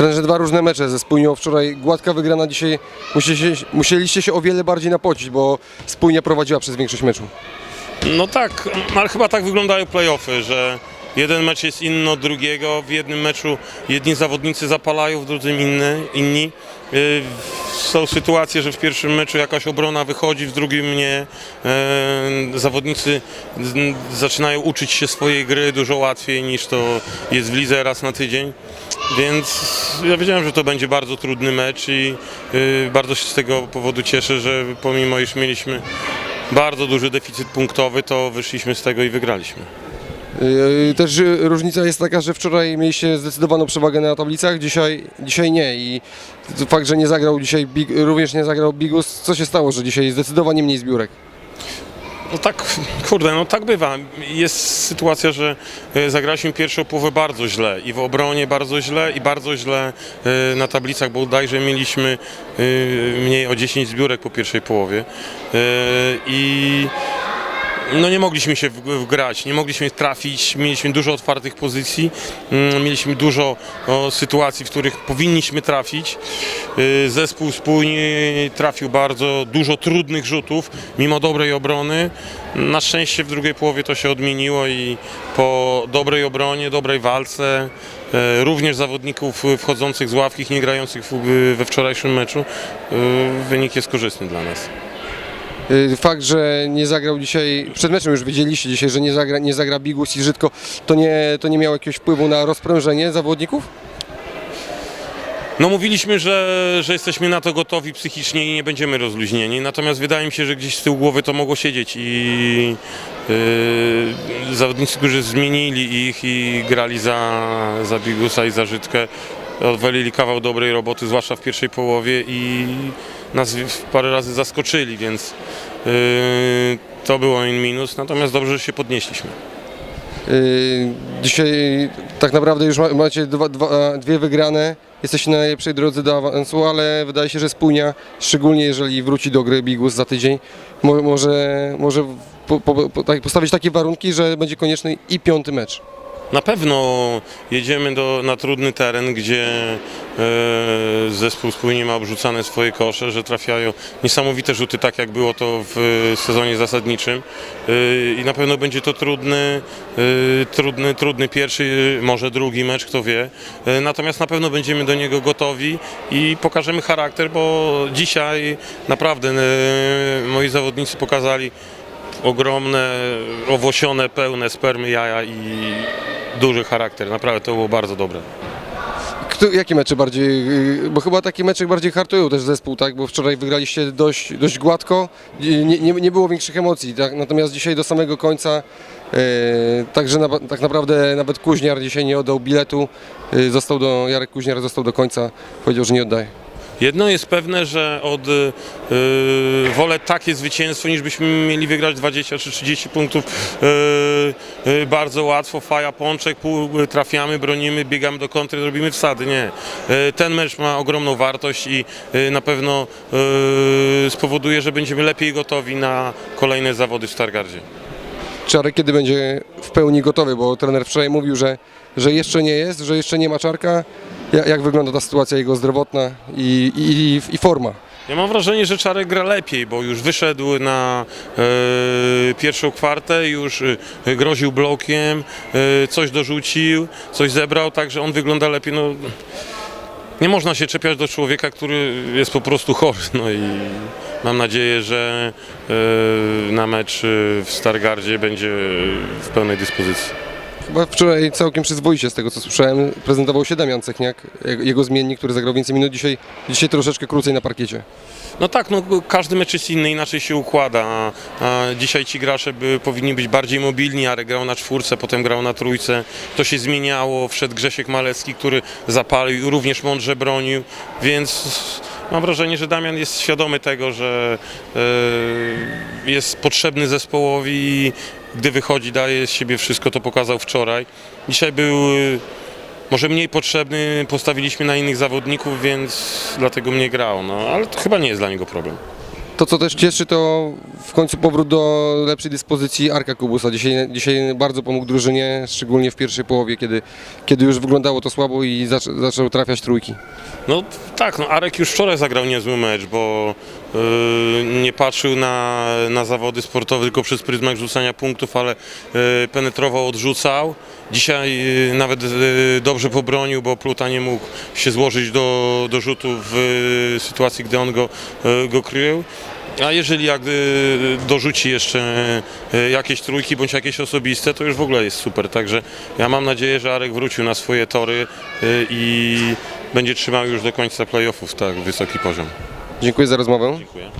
Trenerze, dwa różne mecze ze Spójnią. Wczoraj gładka wygrana, dzisiaj musieliście, musieliście się o wiele bardziej napocić, bo Spójnia prowadziła przez większość meczu. No tak, ale chyba tak wyglądają playoffy, że jeden mecz jest inny od drugiego. W jednym meczu jedni zawodnicy zapalają, w drugim inny, inni. Yy, Są sytuacje, że w pierwszym meczu jakaś obrona wychodzi, w drugim nie. Yy, Zawodnicy zaczynają uczyć się swojej gry dużo łatwiej niż to jest w lidze raz na tydzień. Więc ja wiedziałem, że to będzie bardzo trudny mecz i yy, bardzo się z tego powodu cieszę, że pomimo iż mieliśmy bardzo duży deficyt punktowy, to wyszliśmy z tego i wygraliśmy. Yy, Też różnica jest taka, że wczoraj mieliście zdecydowaną przewagę na tablicach, dzisiaj, dzisiaj nie i fakt, że nie zagrał dzisiaj, Big, również nie zagrał Bigus, co się stało, że dzisiaj zdecydowanie mniej zbiórek? No tak, kurde, no tak bywa. Jest sytuacja, że e, zagraliśmy pierwszą połowę bardzo źle i w obronie bardzo źle i bardzo źle e, na tablicach, bo bodajże mieliśmy e, mniej o 10 zbiórek po pierwszej połowie i no nie mogliśmy się wgrać, nie mogliśmy trafić, mieliśmy dużo otwartych pozycji, mm, mieliśmy dużo sytuacji, w których powinniśmy trafić. Y, Zespół spójnie trafił bardzo dużo trudnych rzutów, mimo dobrej obrony. Na szczęście w drugiej połowie to się odmieniło i po dobrej obronie, dobrej walce, e, również zawodników wchodzących z ławki, nie grających we wczorajszym meczu, y, wynik jest korzystny dla nas. Yy, Fakt, że nie zagrał dzisiaj, przed meczem już wiedzieliście dzisiaj, że nie zagra, nie zagra Bigus i Żydko, to nie, to nie miało jakiegoś wpływu na rozprężenie zawodników? No mówiliśmy, że, że jesteśmy na to gotowi psychicznie i nie będziemy rozluźnieni, natomiast wydaje mi się, że gdzieś z tyłu głowy to mogło siedzieć i yy, zawodnicy, którzy zmienili ich i grali za, za Bigusa i za Żydkę, odwalili kawał dobrej roboty, zwłaszcza w pierwszej połowie i nas parę razy zaskoczyli, więc to było in minus, natomiast dobrze, że się podnieśliśmy. Yy, Dzisiaj tak naprawdę już ma- macie dwa, dwa, dwie wygrane, jesteście na najlepszej drodze do awansu, ale wydaje się, że spójnia, szczególnie jeżeli wróci do gry Bigus za tydzień, mo, może, może po, po, po, tak, postawić takie warunki, że będzie konieczny i piąty mecz. Na pewno jedziemy do, na trudny teren, gdzie e, zespół spójnie ma obrzucane swoje kosze, że trafiają niesamowite rzuty, tak jak było to w sezonie zasadniczym. E, I na pewno będzie to trudny, e, trudny, trudny pierwszy, może drugi mecz, kto wie. E, natomiast na pewno będziemy do niego gotowi i pokażemy charakter, bo dzisiaj naprawdę e, moi zawodnicy pokazali ogromne, owłosione, pełne spermy jaja i duży charakter. Naprawdę to było bardzo dobre. Kto, jakie mecze bardziej, yy, bo chyba takie mecze bardziej hartują też zespół, tak? Bo wczoraj wygraliście dość, dość gładko, nie, nie, nie było większych emocji, tak? Natomiast dzisiaj do samego końca, yy, także na, tak naprawdę nawet Kuźniar dzisiaj nie oddał biletu, yy, został do, Jarek Kuźniar został do końca, powiedział, że nie oddaje. Jedno jest pewne, że od yy, wolę takie zwycięstwo, niż byśmy mieli wygrać 20 czy 30 punktów yy, yy, bardzo łatwo. Faja, pączek, pół, trafiamy, bronimy, biegamy do kontry, robimy wsady. Nie. Yy, ten mecz ma ogromną wartość i yy, na pewno yy, spowoduje, że będziemy lepiej gotowi na kolejne zawody w Stargardzie. Czarek kiedy będzie w pełni gotowy, bo trener wczoraj mówił, że, że jeszcze nie jest, że jeszcze nie ma Czarka. Ja- Jak wygląda ta sytuacja jego zdrowotna i, i, i forma? Ja mam wrażenie, że Czarek gra lepiej, bo już wyszedł na e, pierwszą kwartę, już e, groził blokiem, e, coś dorzucił, coś zebrał, także on wygląda lepiej. No, nie można się czepiać do człowieka, który jest po prostu chory. No i mam nadzieję, że e, na mecz w Stargardzie będzie w pełnej dyspozycji. Chyba wczoraj całkiem przyzwoicie z tego co słyszałem. Prezentował się Damian Cechniak, jego- zmiennik, który zagrał więcej minut. Dzisiaj, dzisiaj troszeczkę krócej na parkiecie. No tak, no, każdy mecz jest inny, inaczej się układa. Dzisiaj ci gracze by, powinni być bardziej mobilni, Arek grał na czwórce, potem grał na trójce. To się zmieniało, wszedł Grzesiek Malecki, który zapalił, również mądrze bronił, więc mam wrażenie, że Damian jest świadomy tego, że e, jest potrzebny zespołowi i gdy wychodzi, daje z siebie wszystko, to pokazał wczoraj. Dzisiaj był e, może mniej potrzebny, postawiliśmy na innych zawodników, więc dlatego mnie grał, no ale to chyba nie jest dla niego problem. To, co też cieszy, to w końcu powrót do lepszej dyspozycji Arka Kubusa. Dzisiaj, dzisiaj bardzo pomógł drużynie, szczególnie w pierwszej połowie, kiedy, kiedy już wyglądało to słabo i zaczą, zaczął trafiać trójki. No tak, no Arek już wczoraj zagrał niezły mecz, bo nie patrzył na, na zawody sportowe tylko przez pryzmat rzucania punktów, ale yy, penetrował, odrzucał. Dzisiaj yy, nawet yy, dobrze pobronił, bo Pluta nie mógł się złożyć do, do rzutu w yy, sytuacji, gdy on go, yy, go krył. A jeżeli jak dorzuci jeszcze jakieś trójki bądź jakieś osobiste, to już w ogóle jest super. Także ja mam nadzieję, że Arek wrócił na swoje tory i będzie trzymał już do końca playoffów tak wysoki poziom. Dziękuję za rozmowę. Dziękuję.